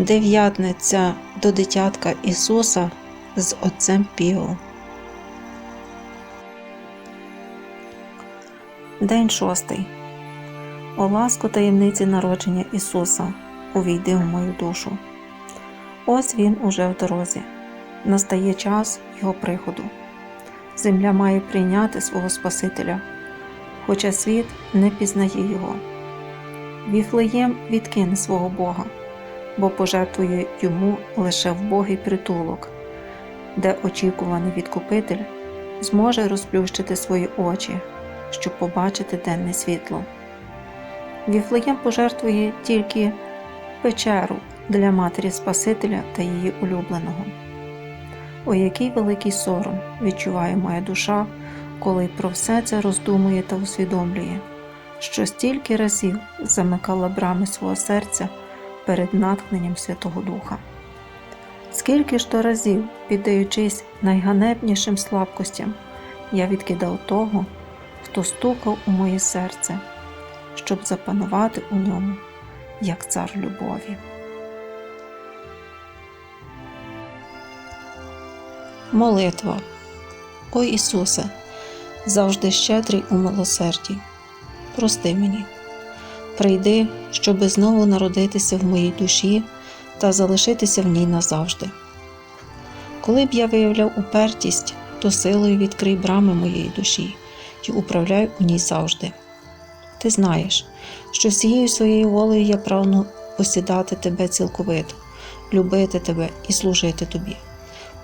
дев'ятниця до дитятка Ісуса з Отцем Піо. День шостий. О ласку таємниці народження Ісуса, увійди в мою душу. Ось Він уже в дорозі. Настає час Його приходу. Земля має прийняти свого Спасителя, хоча світ не пізнає Його. Віфлеєм відкине свого Бога, бо пожертвує йому лише вбогий притулок, де очікуваний відкупитель зможе розплющити свої очі, щоб побачити денне світло. Віфлеєм пожертвує тільки печеру для матері Спасителя та її улюбленого. О, який великий сором відчуває моя душа, коли про все це роздумує та усвідомлює, що стільки разів замикала брами свого серця перед натхненням Святого Духа. Скільки ж то разів, піддаючись найганебнішим слабкостям, я відкидав того, хто стукав у моє серце, щоб запанувати у ньому, як цар любові. Молитва. О Ісусе, завжди щедрий у милосерді. Прости мені, прийди, щоби знову народитися в моїй душі та залишитися в ній назавжди. Коли б я виявляв упертість, то силою відкрий брами моєї душі і управляй у ній завжди. Ти знаєш, що всією своєю волею я прагну посідати тебе цілковито, любити тебе і служити тобі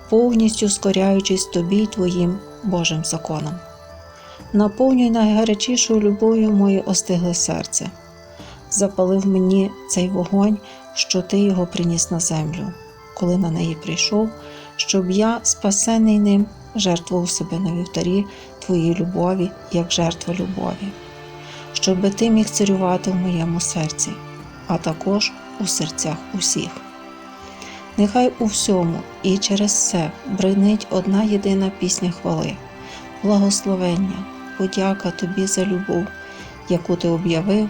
повністю скоряючись тобі й твоїм Божим законом. Наповнюй найгарячішою любов'ю моє остигле серце, запалив мені цей вогонь, що ти його приніс на землю, коли на неї прийшов, щоб я, спасений ним, жертвував себе на вівтарі твоїй любові, як жертва любові, щоби ти міг царювати в моєму серці, а також у серцях усіх. Нехай у всьому і через все бринить одна єдина пісня хвали, благословення, подяка тобі за любов, яку ти об'явив